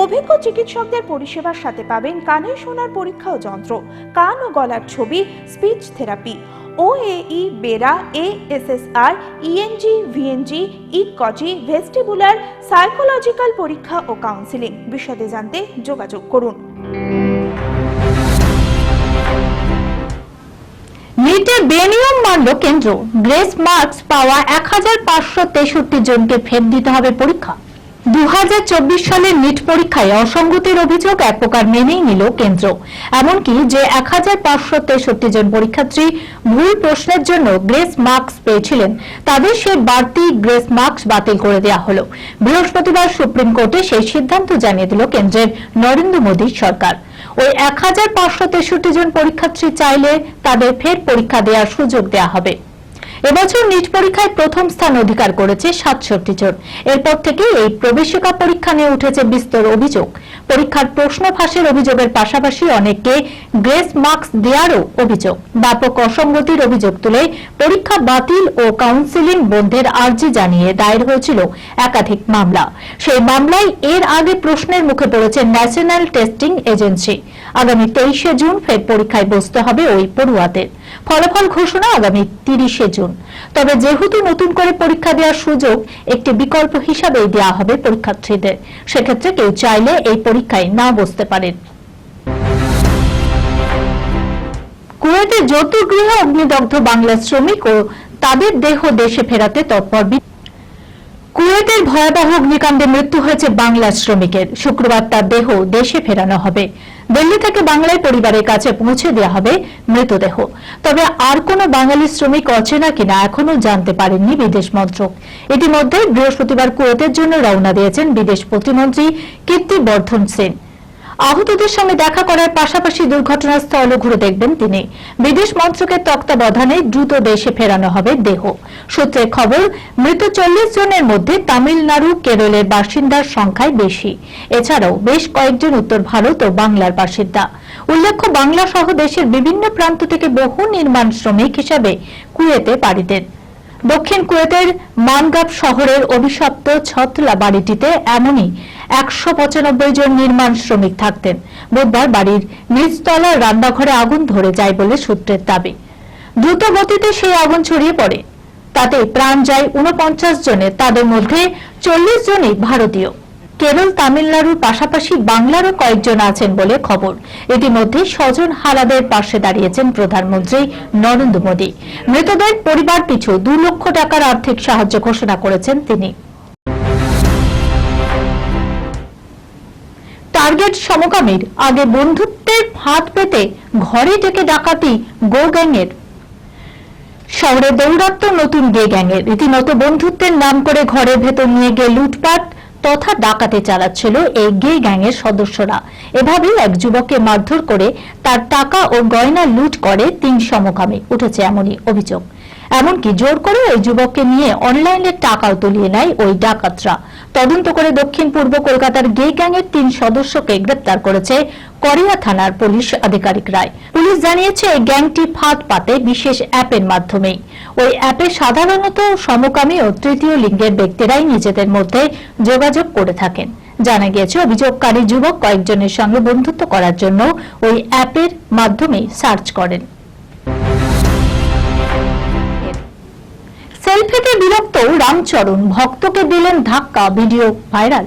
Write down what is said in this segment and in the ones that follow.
অভিজ্ঞ চিকিৎসকদের পরিষেবার সাথে পাবেন কানে শোনার পরীক্ষা ও যন্ত্র, কান ও গলার ছবি, speech therapy OAE BERA ASSR ENG VNG ECoG vestibular, psychological পরীক্ষা ও কাউন্সিলিং। বিশদে জানতে যোগাযোগ করুন। নিটে বেনিয়ম মানল কেন্দ্র গ্রেস মার্কস পাওয়া এক হাজার পাঁচশো তেষট্টি জনকে ফের দিতে হবে পরীক্ষা। দু সালের নিট পরীক্ষায় অসঙ্গতির অভিযোগ এক প্রকার মেনেই নিল কেন্দ্র। এমনকি যে এক হাজার পাঁচশো তেষট্টি জন পরীক্ষার্থী ভুল প্রশ্নের জন্য গ্রেস মার্কস পেয়েছিলেন, তাদের সে বাড়তি গ্রেস মার্কস বাতিল করে দেওয়া হল। বৃহস্পতিবার সুপ্রিম কোর্টে সেই সিদ্ধান্ত জানিয়ে দিল কেন্দ্রের নরেন্দ্র মোদী সরকার। ওই এক হাজার পাঁচশো তেষট্টি জন পরীক্ষার্থী চাইলে তাদের ফের পরীক্ষা দেওয়ার সুযোগ দেওয়া হবে। এবছর নিট পরীক্ষায় প্রথম স্থান অধিকার করেছে সাতষট্টি জন। এরপর থেকে এই প্রবেশিকা পরীক্ষা নিয়ে উঠেছে বিস্তর অভিযোগ। পরীক্ষার প্রশ্ন ফাঁসের অভিযোগের পাশাপাশি অনেককে গ্রেস মার্কস দেওয়ারও অভিযোগ। ব্যাপক অসঙ্গতির অভিযোগ তুলে পরীক্ষা বাতিল ও কাউন্সিলিং বন্ধের আর্জি জানিয়ে দায়ের হয়েছিল একাধিক মামলা। সেই মামলায় এর আগে প্রশ্নের মুখে পড়েছে ন্যাশনাল টেস্টিং এজেন্সি। আগামী তেইশে জুন ফের পরীক্ষায় বসতে হবে ওই পড়ুয়াদের। ফলাফল ঘোষণা আগামী তিরিশে জুন। তবে যেহেতু নতুন করে পরীক্ষা দেওয়ার সুযোগ, একটি বিকল্প হিসাবেই দেওয়া হবে পরীক্ষার্থীদের। সেক্ষেত্রে কেউ চাইলে এই পরীক্ষায় না বসতে পারেন। কুয়েতে যৌতুগৃহ অগ্নিদগ্ধ বাংলা শ্রমিক ও তাদের দেহ দেশে ফেরাতে তৎপর কুয়েতের ভয়াবহ অগ্নিকাণ্ডে মৃত্যু হয়েছে বাংলা শ্রমিকের। শুক্রবার তার দেহ দেশে ফেরানো হবে। দিল্লি থেকে বাংলায় পরিবারের কাছে পৌঁছে দেওয়া হবে মৃতদেহ। তবে আর কোন বাঙালি শ্রমিক অচেনা কিনা এখনও জানতে পারেননি বিদেশ মন্ত্রক। ইতিমধ্যে বৃহস্পতিবার কুয়েতের জন্য রওনা দিয়েছেন বিদেশ প্রতিমন্ত্রী কীর্তি বর্ধন সেন। আহতদের সঙ্গে দেখা করার পাশাপাশি দুর্ঘটনাস্থলও ঘুরে দেখবেন তিনি। বিদেশ মন্ত্রকের তত্ত্বাবধানে দ্রুত দেশে ফেরানো হবে দেহ। সূত্রের খবর, মৃত চল্লিশ জনের মধ্যে তামিলনাড়ু, কেরলের বাসিন্দার সংখ্যায় বেশি। এছাড়াও বেশ কয়েকজন উত্তর ভারত ও বাংলার বাসিন্দা। উল্লেখ্য বাংলা সহ দেশের বিভিন্ন প্রান্ত থেকে বহু নির্মাণ শ্রমিক হিসাবে কুয়েতে পাড়ি দেন। দক্ষিণ কুয়েতের মানগাপ শহরের অভিশপ্ত ছতলা বাড়িটিতে এমনই একশো পঁচানব্বই জন নির্মাণ শ্রমিক থাকতেন। বুধবার বাড়ির নিচতলার রান্নাঘরে আগুন ধরে যায় বলে সূত্রের দাবি। দ্রুত গতিতে সেই আগুন ছড়িয়ে পড়ে। তাতে প্রাণ যায় উনপঞ্চাশ জনের। তাদের মধ্যে চল্লিশ জনই ভারতীয়। কেরল তামিলনাড়ুর পাশাপাশি বাংলারও কয়েকজন আছেন বলে খবর। ইতিমধ্যে স্বজন হারাদের পাশে দাঁড়িয়েছেন প্রধানমন্ত্রী নরেন্দ্র মোদী। মৃতদের পরিবার পিছু দু লক্ষ টাকার আর্থিক সাহায্য ঘোষণা করেছেন তিনি। টার্গেট সমকামীর আগে বন্ধুত্বের ফাঁদ পেতে ঘরে ডেকে ডাকাতি গো গ্যাংয়ের। শহরে দৌরাত্ম নতুন গে গ্যাংয়ের। রীতিমতো বন্ধুত্বের নাম করে ঘরের ভেতর নিয়ে গিয়ে লুটপাট তথা ডাকাতি চালাচ্ছিল এই গে গ্যাংয়ের সদস্যরা। এভাবেই এক যুবককে মারধর করে তার টাকা ও গয়না লুট করে তিন সমকামে উঠেছে এমনই অভিযোগ। এমনকি জোর করে ওই যুবককে নিয়ে অনলাইনে টাকাও তুলিয়ে নেয় ওই ডাকাতরা। তদন্ত করে দক্ষিণ পূর্ব কলকাতার গে গ্যাংয়ের তিন সদস্যকে গ্রেপ্তার করেছে করিয়া থানার পুলিশ আধিকারিক রায় পুলিশ জানিয়েছে, এই গ্যাংটি ফাঁদ পাতে বিশেষ অ্যাপের মাধ্যমেই ওই অ্যাপে সাধারণত সমকামী ও তৃতীয় লিঙ্গের ব্যক্তিরাই নিজেদের মধ্যে যোগাযোগ করে থাকেন। জানা গিয়েছে, অভিযোগকারী যুবক কয়েকজনের সঙ্গে বন্ধুত্ব করার জন্য ওই অ্যাপের মাধ্যমেই সার্চ করেন। সেলফিতে বিরক্ত রামচরণ ভক্তকে দিলেন ধাক্কা, ভিডিও ভাইরাল।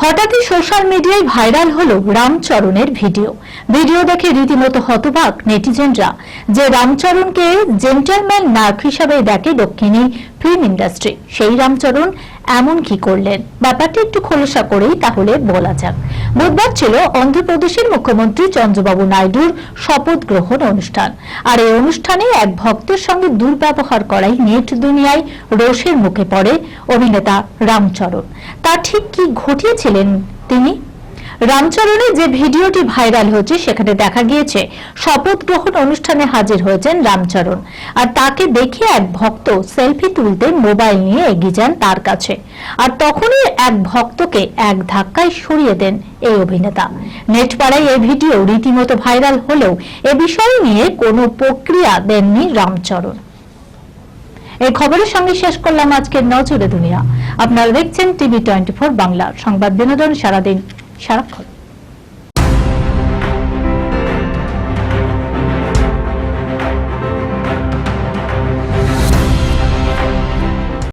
হঠাৎই সোশ্যাল মিডিয়ায় ভাইরাল হলো রামচরণের ভিডিও। ভিডিও দেখে রীতিমতো হতবাক নেটিজেনরা, যে রামচরণকে জেন্টালম্যান নার্ক হিসাবে দেখে দক্ষিণী ফিল্ম ইন্ডাস্ট্রি। সেই রামচরণ এমন কি করলেন? ব্যাপারটি একটু খোলসা করেই তাহলে বলা যাক। বুধবার ছিল অন্ধ্রপ্রদেশের মুখ্যমন্ত্রী চন্দ্রবাবু নাইডুর শপথ গ্রহণ অনুষ্ঠান। আর এই অনুষ্ঠানে এক ভক্তের সঙ্গে দুর্ব্যবহার করাই নেট দুনিয়ায় রোষের মুখে পড়ে অভিনেতা রামচরণ। তা ঠিক কি ঘটিয়েছিলেন তিনি? রামচরণে যে ভিডিওটি ভাইরাল হচ্ছে সেখানে দেখা গিয়েছে, শপথ গ্রহণ অনুষ্ঠানে হাজির হয়েছেন রামচরণ। আর তাকে দেখে এক ভক্ত সেলফি তুলতে মোবাইল নিয়ে এগিয়ে যান তার কাছে। আর তখনই এক ভক্তকে এক ধাক্কায় সরিয়ে দেন এই অভিনেতা। নেটপাড়ায় এই ভিডিও রীতিমতো ভাইরাল হলেও এ বিষয় নিয়ে কোনো প্রক্রিয়া দেননি রামচরণ। এই খবরের সঙ্গে শেষ করলাম আজকের নজরে দুনিয়া। আপনারা দেখছেন টিভি টোয়েন্টি ফোর বাংলা সংবাদ বিনোদন সারাদিন। সারাক্ষণ।